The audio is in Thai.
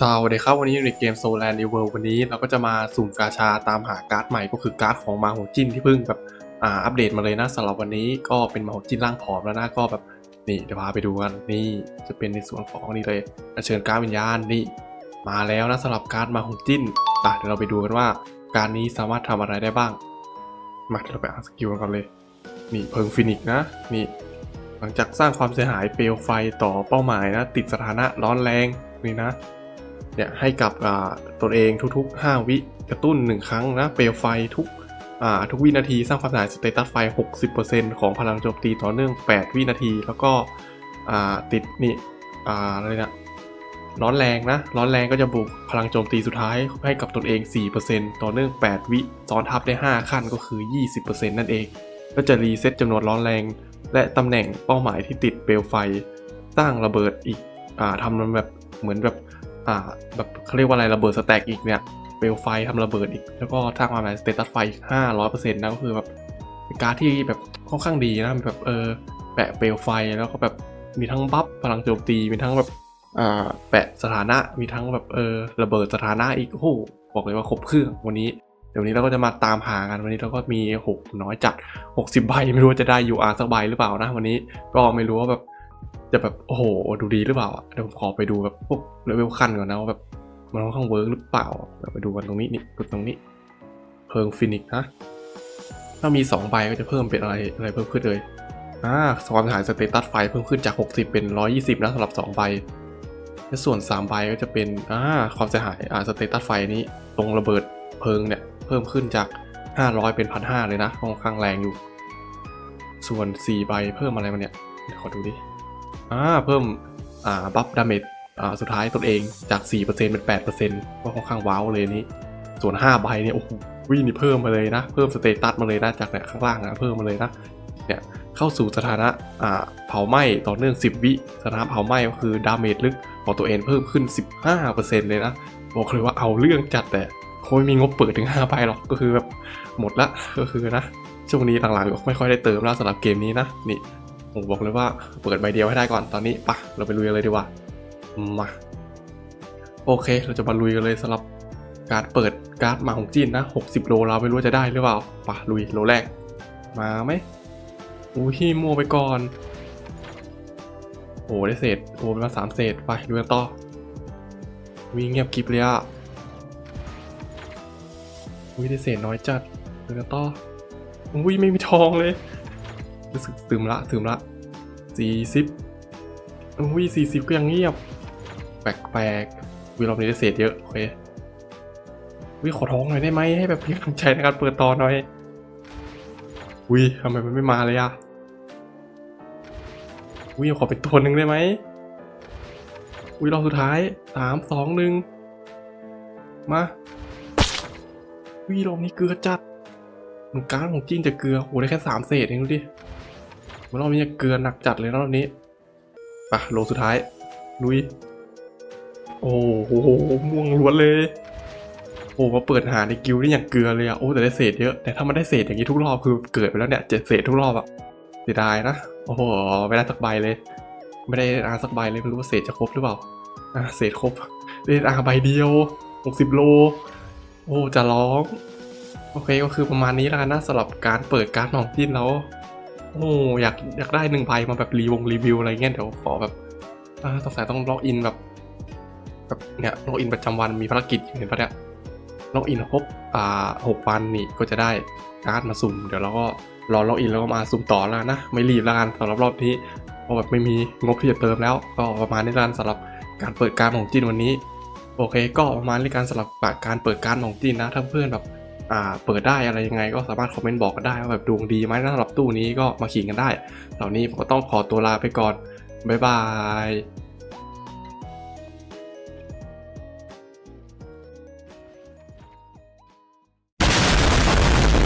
สวัสดีครับวันนี้อยู่ในเกม Soul Land New World วันนี้เราก็จะมาสุ่มกาชาตามหาการ์ดใหม่ก็คือการ์ดของมาโหจินที่เพิ่งแบบอ่าอัปเดตมาเลยนะสำหรับวันนี้ก็เป็นมาโหจินร่างผอมแล้วนะก็แบบนี่เดี๋ยวพาไปดูกันนี่จะเป็นในส่วนของนี่เลยเชิญการ์ดวิญญาณนี่มาแล้วนะสำหรับการ์ดมาโหจินอ่เดี๋ยวเราไปดูกันว่าการนี้สามารถทำอะไรได้บ้าง มาเดี๋ยวเราไปอ่านสกิลกันก่อนเลยนี่เพิงฟินิกนะนี่หลังจากสร้างความเสียหายเปลวไฟต่อเป้าหมายนะ ติดสถานะร้อนแรงนี่นะ เนี่ยให้กับตนเองทุก ๆ 5 วิกระตุ้น 1 ครั้งนะเปลวไฟทุกทุกวินาทีสร้างความเสียหายสเตตัสไฟ 60%ของพลังโจมตีต่อเนื่อง 8 วินาที แล้วก็ติดนี่อะไรนะร้อนแรงนะ ร้อนแรงก็จะบุกพลังโจมตีสุดท้ายให้กับตนเอง 4%ต่อเนื่อง 8 วิซ้อนทับได้ 5 ขั้นก็คือ 20%นั่นเอง ก็จะรีเซ็ตจำนวนร้อนแรง และตำแหน่งเป้าหมายที่ติดเปลวไฟสร้างระเบิดอีกอทำมันแบบเหมือนแบบ อ่าแบบเขาเรียกว่าอะไรระเบิดสแต็กอีกเนี่ยเปลวไฟทำระเบิดอีก แล้วก็สร้างความหมายสเตตัสไฟห้าร้อยเปอร์เซ็นต์นะก็คือแบบเป็นการดที่แบบค่อนข้างดีนะแบบเออแปะเปลวไฟแล้วก็แบบมีทั้งบัฟพลังโจมตีมีทั้งแบบอ่าแปะสถานะมีทั้งแบบเออระเบิดสถานะอีกโอ้โหบอกเลยว่าครบเครื่องวันนี้เดี๋ยววันนี้เราก็จะมาตามหากันวันนี้เราก็มีหกน้อยจัด 60 ใบไม่รู้ว่าจะได้ UR สักใบหรือเปล่านะวันนี้ก็ไม่รู้ว่าแบบ จะแบบโอ้โหดูดีหรือเปล่าอะเดี๋ยวผมขอไปดูแบบพวกเลเวลขั้นก่อนนะว่าแบบมันค่อนข้างเวิร์กหรือเปล่าเดี๋ยวไปดูกันตรงนี้นี่กดตรงนี้ เพิงฟินิกนะถ้ามี 2 ใบก็จะเพิ่มเป็นอะไรอะไรเพิ่มขึ้นเลยอ่าความถ่ายสเตตัสไฟเพิ่มขึ้นจาก 60 เป็น 120 นะสำหรับ 2 ใบและส่วน 3 ใบก็จะเป็นอ่าความเสียหายอ่าสเตตัสไฟนี้ตรงระเบิดเพลิงเนี่ยเพิ่มขึ้นจาก 500 เป็น 1,500 เลยนะค่อนข้างแรงอยู่ ส่วน 4 ใบเพิ่มอะไรมาเนี่ยเดี๋ยวขอดูดิ อ่าเพิ่มอ่าบัฟดาเมจอ่าสุดท้ายตนเองจาก 4%เป็น 8%ก็ค่อนข้างว้าวเลยนี่ส่วน5ใบเนี่ยโอ้โหวิ่งนี่เพิ่มมาเลยนะ เพิ่มสเตตัสมาเลยนะจากเนี่ยข้างล่างนะเพิ่มมาเลยนะเนี่ยเข้าสู่สถานะอ่าเผาไหม้ต่อเนื่อง 10 วิสถานะเผาไหม้ก็คือดาเมจลึกของตัวเองเพิ่มขึ้น 15%เลยนะบอกเลยว่าเอาเรื่องจัดแต่คงไม่มีงบเปิดถึง5ใบหรอกก็คือแบบหมดละก็คือนะช่วงนี้หลังๆก็ไม่ค่อยได้เติมแล้วสำหรับเกมนี้นะนี่ ผมบอกเลยว่าเปิดใบเดียวให้ได้ก่อนตอนนี้ปะเราไปลุยกันเลยดีกว่ามาโอเค เราจะมาลุยกันเลยสำหรับการเปิดการ์ดมาของจีนนะ 60 โลเราไม่รู้จะได้หรือเปล่าปะลุยโลแรก มาไหมอุ้ยมัวไปก่อน โอ้ได้เศษโอ้ไปมาสามเศษไปดูกันต่อวิ่งเงียบกิบเลยอะอุ้ยได้เศษน้อยจัดดูกันต่ออุ้ยไม่มีทองเลย รู้สึกซึมละซึมละสี่สิบอุ้ยสี่สิบก็ยังเงียบ แปลกแปลกๆวิรอบนี้ได้เศษเยอะ โอเควิขอท้องหน่อยได้ไหมให้แบบมีกำลังใจในการเปิดตอนหน่อยวิทำไมมันไม่มาเลยอะวิขอเป็นตัวหนึ่งได้ไหมวิรอบสุดท้ายสามสองหนึ่งมาวิรอบนี้เกลือจัดมันการของจีนจะเกลือโหได้แค่สามเศษเองดูดิ รอบนี้เกลือหนักจัดเลยนะรอบนี้ปะโลสุดท้าย ลุย โอ้โหม่วงล้วนเลย โอ้มาเปิดหาในกิลด์อย่างเกลือเลยอะโอ้แต่ได้เศษเยอะ แต่ถ้ามันได้เศษอย่างนี้ทุกรอบคือเกิดไปแล้วเนี่ยเจ็ดเศษทุกรอบอะเสียดายนะ โอ้โหไม่ได้สักใบเลย ไม่ได้อาสักใบเลยไม่รู้ว่าเศษจะครบหรือเปล่าอะเศษครบได้อาใบเดียวหกสิบโล โอ้จะร้องโอเคก็คือประมาณนี้แล้วกันนะสำหรับการเปิดการ์ดของจิ้นแล้ว โอ้อยากอยากได้หนึ่งใบมาแบบรีวงรีวิวอะไรเงี้ยเดี๋ยวขอแบบอ่าสงสัยต้องล็อกอินแบบแบบเนี่ยล็อกอินประจำวันมีภารกิจเห็นปะเนี่ยล็อกอินครบอ่าหกวันนี่ก็จะได้การ์ดมาสุ่ม เดี๋ยวเราก็รอล็อกอินแล้วก็มาสุ่มต่อแล้วนะไม่รีบแล้วกันสำหรับรอบนี้เพราะแบบไม่มีงบที่จะเติมแล้ว ก็ประมาณนี้แล้วกันสำหรับการเปิดการของจิ้นวันนี้ โอเค ก็ประมาณนี้การสำหรับการเปิดการของจิ้นนะถ้าเพื่อนแบบ อ่าเปิดได้อะไรยังไงก็สามารถคอมเมนต์บอกกันได้ว่าแบบดวงดีไหมสำหรับตู้นี้ก็มาขิงกันได้เหล่านี้ผมก็ต้องขอตัวลาไปก่อนบ๊ายบาย